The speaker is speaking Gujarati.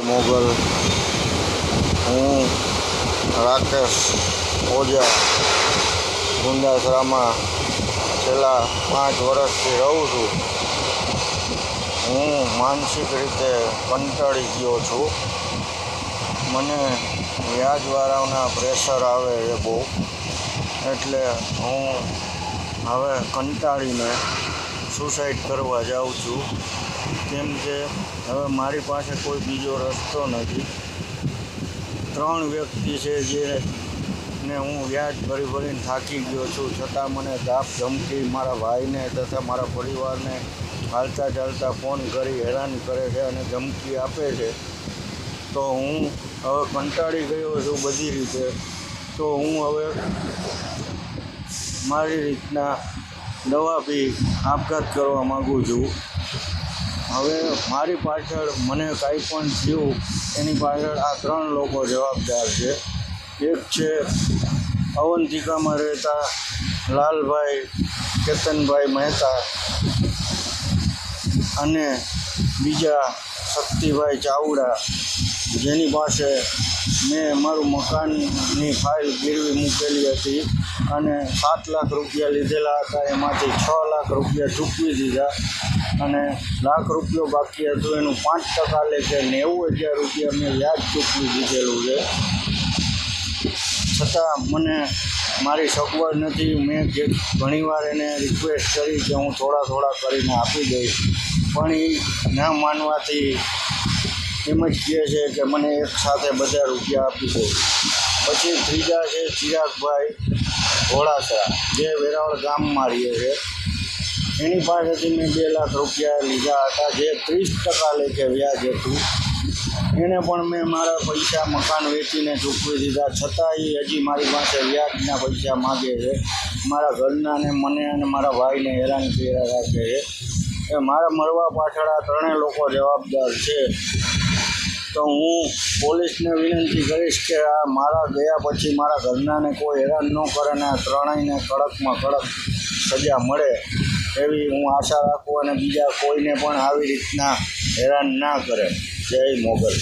મોગલ, હું, રાકેશ ઓઝા ગુંદાસરામાં છેલ્લા પાંચ વર્ષથી રહું છું. હું માનસિક રીતે કંટાળી ગયો છું. મને વ્યાજવાળાઓના પ્રેશર આવે એ બહુ. એટલે હું હવે કંટાળીને સુસાઈડ કરવા જાઉં છું. કેમ કે હવે મારી પાસે કોઈ બીજો રસ્તો નથી. ત્રણ વ્યક્તિ છે જે ને હું વ્યાજ ભરી ભરીને થાકી ગયો છું. છતાં મને ધાપ ધમકી મારા ભાઈને તથા મારા પરિવારને હાલતા ચાલતા ફોન કરી હેરાન કરે છે અને ધમકી આપે છે. તો હું હવે કંટાળી ગયો છું બધી રીતે. તો હું હવે મારી રીતના દવા પી આપઘાત કરવા માગું છું. હવે મારી પાછળ મને કાંઈ પણ થયું, એની પાછળ આ ત્રણ લોકો જવાબદાર છે. એક છે અવંતિકામાં રહેતા લાલભાઈ કેતનભાઈ મહેતા અને બીજા શક્તિભાઈ ચાવડા, જેની પાસે મેં મારું મકાનની ફાઇલ ગીરવી મૂકેલી હતી અને સાત લાખ રૂપિયા લીધેલા હતા. એમાંથી છ લાખ રૂપિયા ચૂકવી દીધા અને લાખ રૂપિયો બાકી હતું. એનું પાંચ ટકા લેખે નેવું હજાર રૂપિયા મેં વ્યાજ ચૂકવી દીધેલું છે. છતાં મને મારી સગવડ નથી. મેં જે ઘણીવાર એને રિક્વેસ્ટ કરી કે હું થોડા થોડા કરીને આપી દઈશ. પણ એ ના માનવાથી એમ જ કહે છે કે મને એક સાથે બધા રૂપિયા આપી દો. પછી ત્રીજા છે ચિરાગભાઈ ઘોડાસરા. જે વેરાવળ ગામમાં રહીએ છે. એની પાસેથી મેં બે લાખ રૂપિયા લીધા હતા, જે ત્રીસ ટકા લેખે વ્યાજ હતું. એને પણ મેં મારા પૈસા મકાન વેચીને ચૂકવી દીધા. છતાં એ હજી મારી પાસે વ્યાજના પૈસા માગે છે. મારા ઘરના ને મને અને મારા ભાઈને હેરાન કર્યા રાખે છે. એ મારા મરવા પાછળ આ ત્રણેય લોકો જવાબદાર છે. તો હું પોલીસને વિનંતી કરીશ કે આ મારા ગયા પછી મારા ઘરનાને કોઈ હેરાન ન કરે અને આ ત્રણેયને કડકમાં કડક સજા મળે એવી હું આશા રાખું અને બીજા કોઈને પણ આવી રીતના હેરાન ના કરે. જય મોગલ.